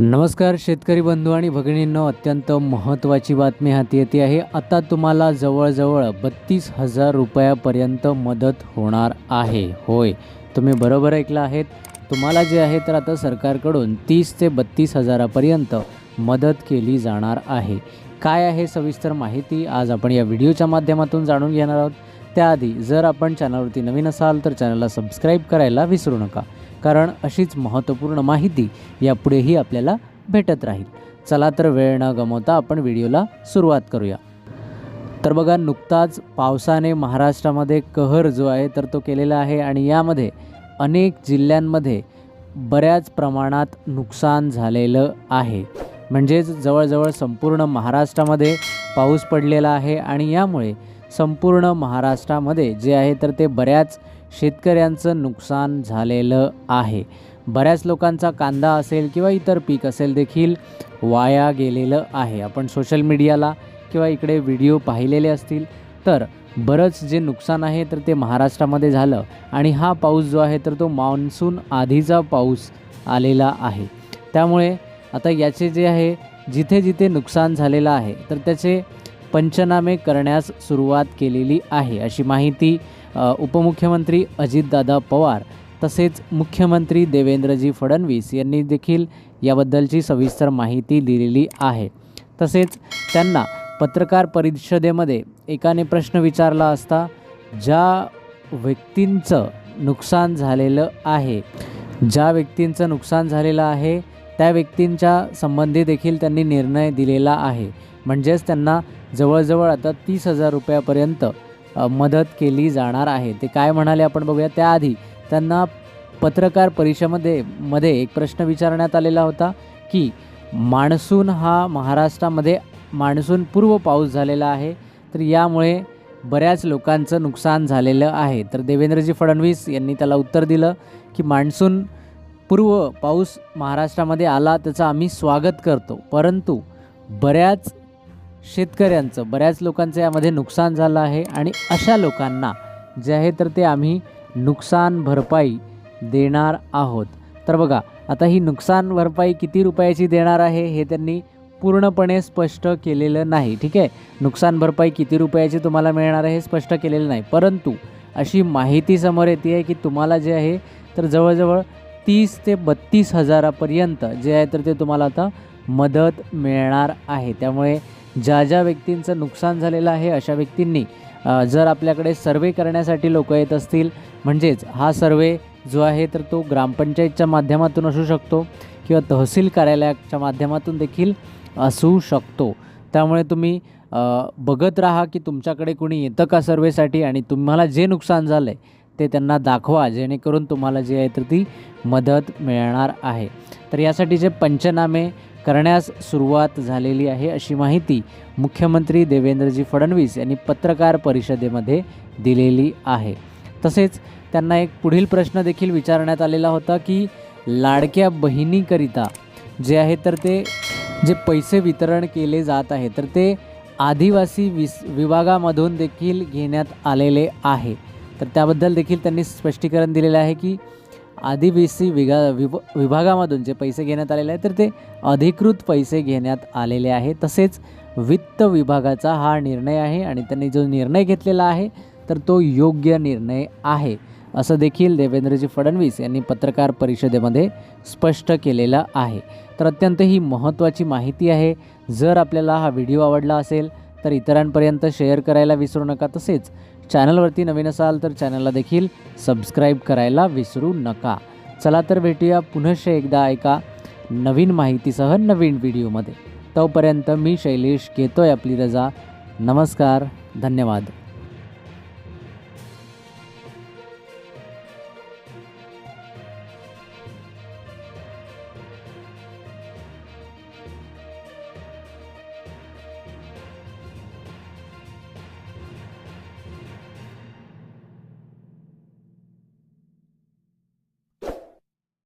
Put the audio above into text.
नमस्कार शेतकरी बंधू आणि भगिनींनो अत्यंत महत्त्वाची बातमी हाती येते आहे. आता तुम्हाला जवळजवळ बत्तीस हजार रुपयापर्यंत मदत होणार आहे. होय तुम्ही बरोबर ऐकलं आहेत. तुम्हाला जे आहे तर आता सरकारकडून तीस ते बत्तीस हजारापर्यंत मदत केली जाणार आहे. काय आहे सविस्तर माहिती आज आपण या व्हिडिओच्या माध्यमातून जाणून घेणार आहोत. त्याआधी जर आपण चॅनलवरती नवीन असाल तर चॅनलला सबस्क्राईब करायला विसरू नका. कारण अशीच महत्त्वपूर्ण माहिती यापुढेही आपल्याला भेटत राहील. चला तर वेळ न गमवता आपण व्हिडिओला सुरुवात करूया. तर बघा नुकताच पावसाने महाराष्ट्रामध्ये कहर जो आहे तर तो केलेला आहे आणि यामध्ये अनेक जिल्ह्यांमध्ये बऱ्याच प्रमाणात नुकसान झालेलं आहे. म्हणजेच जवळजवळ संपूर्ण महाराष्ट्रामध्ये पाऊस पडलेला आहे आणि यामुळे संपूर्ण महाराष्ट्रामध्ये जे आहे तर ते बऱ्याच शेतकऱ्यांचं नुकसान झालेलं आहे. बऱ्याच लोकांचा कांदा असेल किंवा इतर पीक असेल देखील वाया गेलेलं आहे. आपण सोशल मीडियाला किंवा इकडे व्हिडिओ पाहिलेले असतील तर बरंच जे नुकसान आहे तर ते महाराष्ट्रामध्ये झालं. आणि हा पाऊस जो आहे तर तो मान्सून आधीचा पाऊस आलेला आहे. त्यामुळे आता याचे जे आहे जिथे जिथे नुकसान झालेलं आहे तर त्याचे पंचनामे करण्यास सुरुवात केलेली आहे अशी माहिती उपमुख्यमंत्री अजितदादा पवार तसेच मुख्यमंत्री देवेंद्रजी फडणवीस यांनी देखील याबद्दलची सविस्तर माहिती दिलेली आहे. तसेच त्यांना पत्रकार परिषदेमध्ये एकाने प्रश्न विचारला असता ज्या व्यक्तींचं नुकसान झालेलं आहे ज्या व्यक्तींचं नुकसान झालेलं आहे त्या व्यक्तींच्या संबंधी देखील त्यांनी निर्णय दिलेला आहे. म्हणजेच त्यांना जवळजवळ आता तीस हजार रुपयापर्यंत मदत केली जाणार आहे. ते काय म्हणाले आपण बघूया. त्याआधी त्यांना पत्रकार परिषदेमध्ये मध्ये एक प्रश्न विचारण्यात आलेला होता की मान्सून हा महाराष्ट्रामध्ये मान्सून पूर्व पाऊस झालेला आहे. तर यामुळे बऱ्याच लोकांचं नुकसान झालेलं आहे. तर देवेंद्रजी फडणवीस यांनी त्याला उत्तर दिलं की मान्सून पूर्व पाऊस महाराष्ट्रामध्ये आला त्याचं आम्ही स्वागत करतो. परंतु बऱ्याच शेतकऱ्यांचं बऱ्याच लोकांचं यामध्ये नुकसान झालं आहे आणि अशा लोकांना जे आहे तर ते आम्ही नुकसान भरपाई देणार आहोत. तर बघा आता ही नुकसान भरपाई किती रुपयाची देणार आहे हे त्यांनी पूर्णपणे स्पष्ट केलेलं नाही ठीक आहे? नुकसान भरपाई किती रुपयाची तुम्हाला मिळणार आहे हे स्पष्ट केलेलं नाही. परंतु अशी माहिती समोर येते आहे की तुम्हाला जे आहे तर जवळजवळ तीस ते बत्तीस हजारापर्यंत जे आहे तर ते तुम्हाला आता मदत मिळणार आहे. त्यामुळे ज्या ज्या व्यक्तींचं नुकसान झालेलं आहे अशा व्यक्तींनी जर आपल्याकडे सर्वे करण्यासाठी लोक येत असतील म्हणजेच हा सर्वे जो आहे तर तो ग्रामपंचायतच्या माध्यमातून असू शकतो किंवा तहसील कार्यालयाच्या माध्यमातून देखील असू शकतो. त्यामुळे तुम्ही बघत राहा की तुमच्याकडे कोणी येतं का सर्वेसाठी आणि तुम्हाला जे नुकसान झालं आहे ते त्यांना दाखवा जेणेकरून तुम्हाला जी आहे तर ती मदत मिळणार आहे. तर यासाठीचे पंचनामे करण्यास सुरुवात झालेली आहे अशी माहिती मुख्यमंत्री देवेंद्रजी फडणवीस यांनी पत्रकार परिषदेमध्ये दिलेली आहे. तसेच त्यांना एक पुढील प्रश्न देखील विचारण्यात आलेला होता की लाडक्या बहिणीकरिता जे आहे तर ते जे पैसे वितरण केले जात आहे तर ते आदिवासी विस विभागामधून देखील घेण्यात आलेले आहे. तर त्याबद्दल देखील त्यांनी स्पष्टीकरण दिलेलं आहे की आदिवासी विगा विभ विभागामधून जे पैसे घेण्यात आलेले आहे तर ते अधिकृत पैसे घेण्यात आलेले आहे तसेच वित्त विभागाचा हा निर्णय आहे आणि त्यांनी जो निर्णय घेतलेला आहे तर तो योग्य निर्णय आहे. असं देखील देवेंद्रजी फडणवीस यांनी पत्रकार परिषदेमध्ये स्पष्ट केलेलं आहे. तर अत्यंत ही महत्त्वाची माहिती आहे. जर आपल्याला हा व्हिडिओ आवडला असेल तर इतरांपर्यंत शेअर करायला विसरू नका. तसेच चॅनलवरती नवीन असाल तर चॅनलला देखील सबस्क्राईब करायला विसरू नका. चला तर भेटूया पुनश्च एकदा एका नवीन माहितीसह नवीन व्हिडिओमध्ये. तोपर्यंत मी शैलेश घेतोय आपली रजा. नमस्कार धन्यवाद.